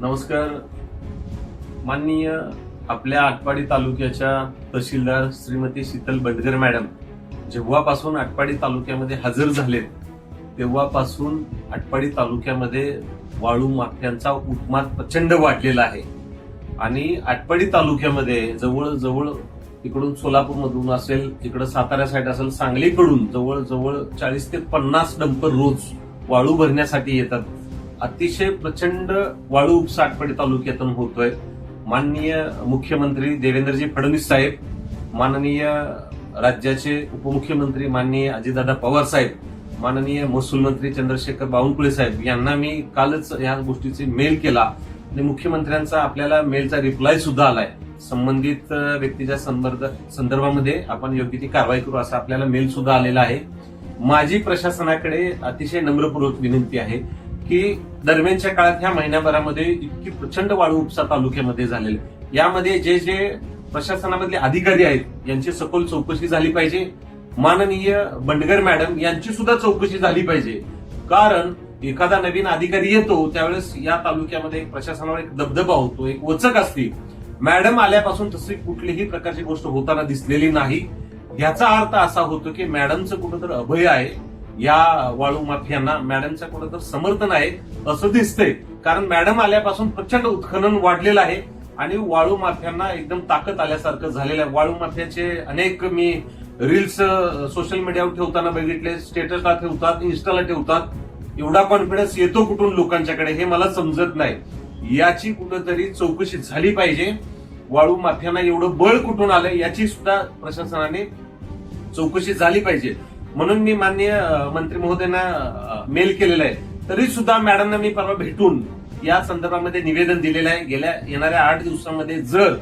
नमस्कार. माननीय आपल्या आटपाडी तालुक्याच्या तहसीलदार श्रीमती शीतल बदगर मॅडम जेव्हापासून आटपाडी तालुक्यामध्ये हजर झालेत तेव्हापासून आटपाडी तालुक्यामध्ये वाळू माफियांचा उत्माद प्रचंड वाढलेला आहे. आणि आटपाडी तालुक्यामध्ये जवळजवळ इकडून सोलापूरमधून असेल इकडं सातारा साईड असेल सांगलीकडून जवळजवळ चाळीस ते पन्नास डंपर रोज वाळू भरण्यासाठी येतात. अतिशय प्रचंड वाळू उपसाटपडे तालुक्यातून होतोय. माननीय मुख्यमंत्री देवेंद्रजी फडणवीस साहेब माननीय राज्याचे उपमुख्यमंत्री माननीय अजितदादा पवार साहेब माननीय महसूल मंत्री चंद्रशेखर बावनकुळे साहेब यांना मी कालच या गोष्टीचे मेल केला. आणि मुख्यमंत्र्यांचा आपल्याला मेलचा रिप्लाय सुद्धा आलाय. संबंधित व्यक्तीच्या संदर्भ संदर्भामध्ये आपण योग्य ती कारवाई करू असा आपल्याला मेल सुद्धा आलेला आहे. माझी प्रशासनाकडे अतिशय नम्रपूर्वक विनंती आहे. की दरम्यानच्या काळात ह्या महिन्याभरामध्ये इतकी प्रचंड वाळू उपसा तालुक्यामध्ये झालेली आहे. यामध्ये जे जे प्रशासनामधले अधिकारी आहेत यांची सखोल चौकशी झाली पाहिजे. माननीय बंडगर मॅडम यांची सुद्धा चौकशी झाली पाहिजे. कारण एखादा नवीन अधिकारी येतो त्यावेळेस या तालुक्यामध्ये एक प्रशासनावर एक दबदबा होतो एक वचक असते. मॅडम आल्यापासून तशी कुठलीही प्रकारची गोष्ट होताना दिसलेली नाही. याचा अर्थ असा होतो की मॅडमचं कुठंतरी अभय आहे. या वाळू माफियांना मॅडमचं कुठंतरी समर्थन आहे असं दिसतंय. कारण मॅडम आल्यापासून प्रचंड उत्खनन वाढलेलं आहे आणि वाळू माफियांना एकदम ताकद आल्यासारखं झालेलं आहे. वाळू माफियाचे अनेक मी रील्स सोशल मीडियावर ठेवताना बघितले स्टेटसला ठेवतात इन्स्टाला ठेवतात. एवढा कॉन्फिडन्स येतो कुठून लोकांच्याकडे हे मला समजत नाही. याची कुठंतरी चौकशी झाली पाहिजे. वाळू माफियांना एवढं बळ कुठून आलं याची सुद्धा प्रशासनाने चौकशी झाली पाहिजे. म्हणून मी माननीय मंत्री महोदयांना मेल केलेला आहे. तरी सुद्धा मॅडमना मी परवा भेटून या संदर्भामध्ये निवेदन दिलेलं आहे. गेल्या येणाऱ्या आठ दिवसामध्ये जर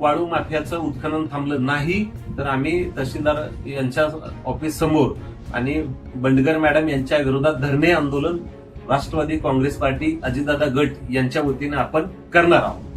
वाळू माफियाचं उत्खनन थांबलं नाही तर आम्ही तहसीलदार यांच्या ऑफिस समोर आणि बंडगर मॅडम यांच्या विरोधात धरणे आंदोलन राष्ट्रवादी काँग्रेस पार्टी अजितदादा गट यांच्या वतीने आपण करणार आहोत.